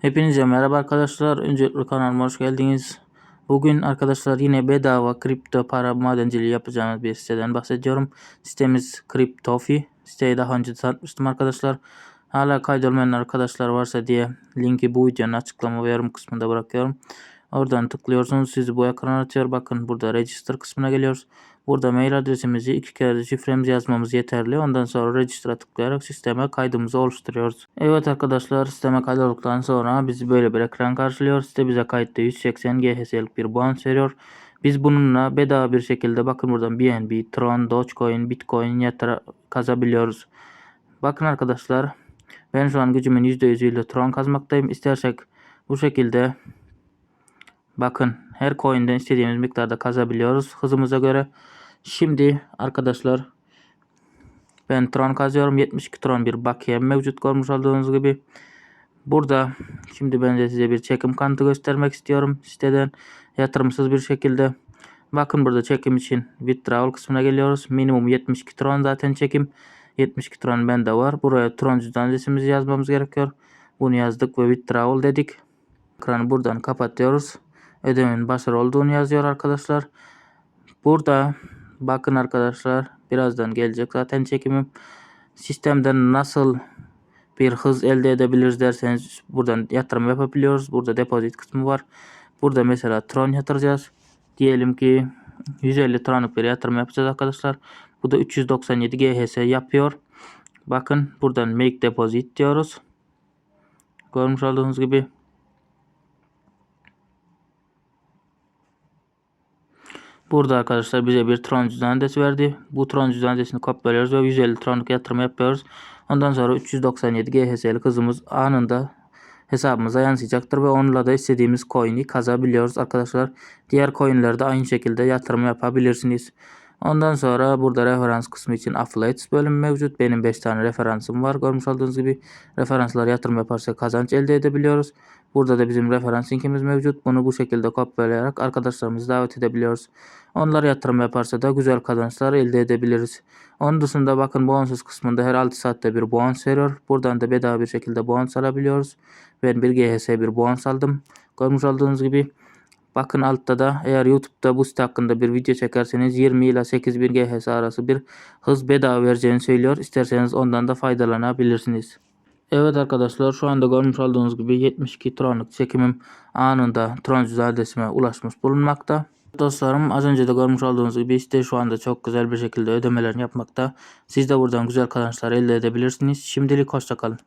Hepinize merhaba arkadaşlar. Öncelikle kanalıma hoş geldiniz. Bugün arkadaşlar yine bedava kripto para madenciliği yapacağımız bir siteden bahsediyorum. Sitemiz Cryptofi. Siteyi daha önce tanıtmıştım arkadaşlar. Hala kaydolmayan arkadaşlar varsa diye linki bu videonun açıklama ve yorum kısmında bırakıyorum. Oradan tıklıyorsunuz. Sizi bu ekrana atıyor. Bakın burada register kısmına geliyoruz. Burada mail adresimizi iki kere de şifremizi yazmamız yeterli. Ondan sonra register'a tıklayarak sisteme kaydımızı oluşturuyoruz. Evet arkadaşlar sisteme kaydolduktan sonra bizi böyle bir ekran karşılıyor. Site bize kayıtta 180 GHz'lik bir bonus veriyor. Biz bununla bedava bir şekilde bakın buradan BNB, Tron, Dogecoin, Bitcoin yatıra kazabiliyoruz. Bakın arkadaşlar ben şu an gücümün %100 ile Tron kazmaktayım. İstersek bu şekilde bakın her coin'den istediğimiz miktarda kazabiliyoruz hızımıza göre. Şimdi arkadaşlar ben Tron kazıyorum. 72 Tron bir bakiyem mevcut görmüş olduğunuz gibi. Burada şimdi ben de size bir çekim kanıtı göstermek istiyorum siteden yatırımsız bir şekilde. Bakın burada çekim için withdrawal kısmına geliyoruz. Minimum 72 Tron zaten çekim. 72 Tron bende var. Buraya Tron cüzdan adresimizi yazmamız gerekiyor. Bunu yazdık ve withdrawal dedik. Ekranı buradan kapatıyoruz. Ödemenin başarılı olduğunu yazıyor arkadaşlar. Burada bakın arkadaşlar birazdan gelecek zaten çekimim. Sistemden nasıl bir hız elde edebiliriz derseniz buradan yatırım yapabiliyoruz. Burada depozit kısmı var. Burada mesela Tron yatıracağız. Diyelim ki 150 Tron'luk bir yatırım yapacağız arkadaşlar. Bu da 397 GHS yapıyor. Bakın buradan make deposit diyoruz. Görmüş olduğunuz gibi. Burada arkadaşlar bize bir Tron cüzdan adresi verdi. Bu Tron cüzdan adresini kopyalıyoruz ve 150 Tron'luk yatırım yapıyoruz. Ondan sonra 397 GHS'lik hızımız anında hesabımıza yansıyacaktır ve onunla da istediğimiz coin'i kazabiliyoruz arkadaşlar. Diğer coin'lerde aynı şekilde yatırım yapabilirsiniz. Ondan sonra burada referans kısmı için affiliates bölümü mevcut. Benim 5 tane referansım var. Görmüş olduğunuz gibi referanslar yatırım yaparsa kazanç elde edebiliyoruz. Burada da bizim referans linkimiz mevcut. Bunu bu şekilde kopyalayarak arkadaşlarımızı davet edebiliyoruz. Onlar yatırım yaparsa da güzel kazançlar elde edebiliriz. Onun dışında bakın bonus kısmında her 6 saatte bir bonus veriyor. Buradan da bedava bir şekilde bonus alabiliyoruz. Ben bir GHS bir bonus aldım. Görmüş olduğunuz gibi. Bakın altta da eğer YouTube'da bu site hakkında bir video çekerseniz 20 ile 8000 GHz arası bir hız bedava vereceğini söylüyor. İsterseniz ondan da faydalanabilirsiniz. Evet arkadaşlar şu anda görmüş olduğunuz gibi 72 Tron'luk çekimim anında Tron adresime ulaşmış bulunmakta. Dostlarım az önce de görmüş olduğunuz gibi site şu anda çok güzel bir şekilde ödemelerini yapmakta. Siz de buradan güzel kazançlar elde edebilirsiniz. Şimdilik hoşçakalın.